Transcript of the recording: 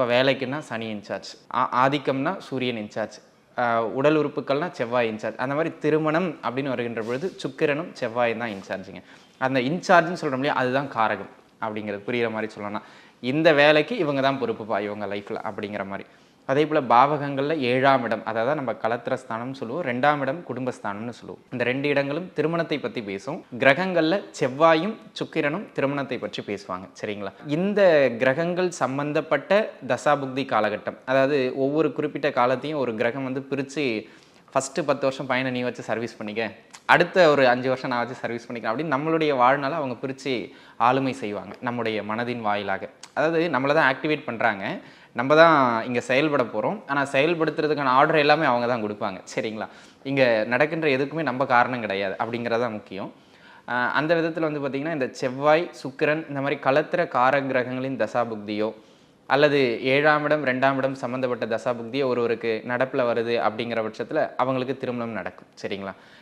இப்போ வேலைக்குன்னா சனி இன்சார்ஜ் ஆதிக்கம்னா சூரியன் இன்சார்ஜ் உடல் உறுப்புக்கள்னால் செவ்வாய் இன்சார்ஜ். அந்த மாதிரி திருமணம் அப்படின்னு வருகின்ற பொழுது சுக்கிரனும் செவ்வாயும் தான் இன்சார்ஜிங்க. அந்த இன்சார்ஜ்னு சொல்கிறோம் இல்லையா அதுதான் காரகம் அப்படிங்கிறது புரிகிற மாதிரி சொல்லணும்னா இந்த வேலைக்கு இவங்க தான் பொறுப்புப்பா இவங்க லைஃப்பில் அப்படிங்கிற மாதிரி. அதே போல் பாவகங்களில் ஏழாம் இடம் அதாவது நம்ம கலத்திரஸ்தானம்னு சொல்லுவோம் ரெண்டாம் இடம் குடும்பஸ்தானம்னு சொல்லுவோம். இந்த ரெண்டு இடங்களும் திருமணத்தை பற்றி பேசும். கிரகங்களில் செவ்வாயும் சுக்கிரனும் திருமணத்தை பற்றி பேசுவாங்க சரிங்களா? இந்த கிரகங்கள் சம்பந்தப்பட்ட தசாபுக்தி காலகட்டம் அதாவது ஒவ்வொரு குறிப்பிட்ட காலத்தையும் ஒரு கிரகம் வந்து பிரித்து ஃபஸ்ட்டு பத்து வருஷம் பையனை நீ வச்சு சர்வீஸ் பண்ணிக்க. அடுத்த ஒரு அஞ்சு வருஷம் நான் வச்சு சர்வீஸ் பண்ணிக்கிறேன். அப்படின்னு நம்மளுடைய வாழ்நாளை அவங்க பிரித்து ஆளுமை செய்வாங்க நம்முடைய மனதின் வாயிலாக. அதாவது நம்மளை தான் ஆக்டிவேட் பண்ணுறாங்க நம்ம தான் இங்கே செயல்பட போகிறோம் ஆனால் செயல்படுத்துறதுக்கான ஆர்டர் எல்லாமே அவங்க தான் கொடுப்பாங்க. சரிங்களா? இங்கே நடக்கின்ற எதுக்குமே நம்ம காரணம் கிடையாது அப்படிங்கிறது தான் முக்கியம். அந்த விதத்தில் வந்து பார்த்திங்கன்னா இந்த செவ்வாய் சுக்கிரன் இந்த மாதிரி கலத்திர கார கிரகங்களின் தசாபுக்தியோ அல்லது ஏழாம் இடம் ரெண்டாம் இடம் சம்மந்தப்பட்ட தசாபுக்தியை ஒருவருக்கு நடப்பில் வருது அப்படிங்கிற பட்சத்தில் அவங்களுக்கு திருமணம் நடக்கும். சரிங்களா?